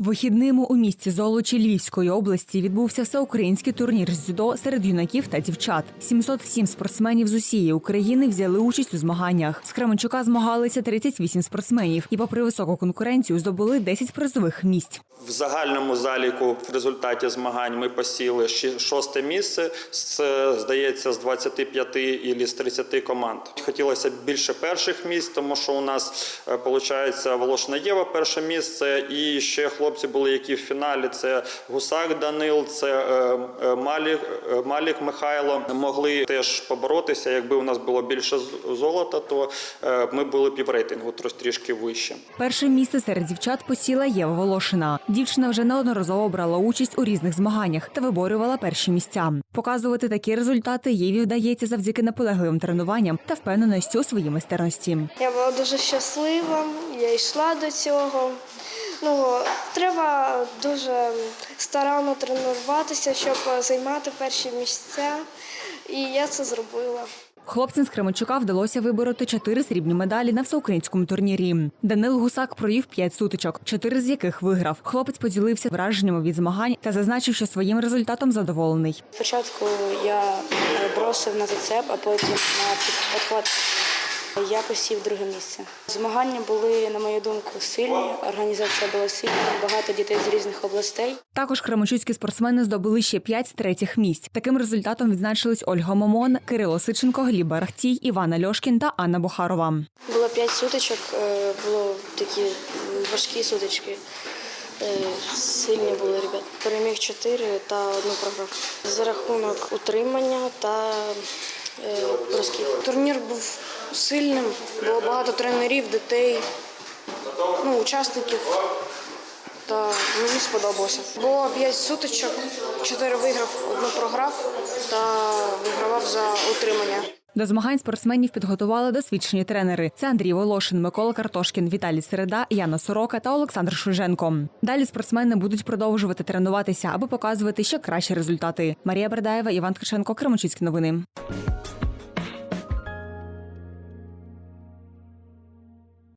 Вихідними у місті Золочі Львівської області відбувся всеукраїнський турнір з дзюдо серед юнаків та дівчат. 707 спортсменів з усієї України взяли участь у змаганнях. З Кременчука змагалися 38 спортсменів і, попри високу конкуренцію, здобули 10 призових місць. В загальному заліку в результаті змагань ми посіли шосте місце. З, здається, з 25 і з 30 команд. Хотілося більше перших місць, тому що у нас виходить Волошина Єва перше місце, і ще хлопці були, які в фіналі. Це Гусак Данил, це е, е, Малік, е, Малік Михайло. Могли теж поборотися. Якби у нас було більше золота, то ми були б і в рейтингу трішки вище. Перше місце серед дівчат посіла Єва Волошина. Дівчина вже неодноразово брала участь у різних змаганнях та виборювала перші місця. Показувати такі результати Єві вдається завдяки наполегливим тренуванням та впевненості у своїй майстерності. Я була дуже щаслива, я йшла до цього. Ну, треба дуже старанно тренуватися, щоб займати перші місця. І я це зробила. Хлопцям з Кременчука вдалося вибороти чотири срібні медалі на всеукраїнському турнірі. Данил Гусак провів п'ять сутичок, чотири з яких виграв. Хлопець поділився враженнями від змагань та зазначив, що своїм результатом задоволений. Спочатку я е, бросив на зацеп, а потім на під- підхват. Я посів друге місце. Змагання були, на мою думку, сильні. Організація була сильна, багато дітей з різних областей. Також кременчуцькі спортсмени здобули ще п'ять третіх місць. Таким результатом відзначились Ольга Момон, Кирило Сиченко, Гліб Барахтій, Івана Льошкін та Анна Бухарова. Було п'ять сутичок, е, було такі важкі сутички. Е, Сильні були ребят. Переміг чотири та одну програв. За рахунок утримання та е, бросків. Турнір був сильним, було багато тренерів, дітей, ну, учасників. Та мені сподобалося. Було п'ять сутичок, чотири виграв, одну програв та вигравав за утримання. До змагань спортсменів підготували досвідчені тренери. Це Андрій Волошин, Микола Картошкін, Віталій Середа, Яна Сорока та Олександр Шуженко. Далі спортсмени будуть продовжувати тренуватися, аби показувати ще кращі результати. Марія Бердаєва, Іван Ткаченко, Кременчуцькі новини.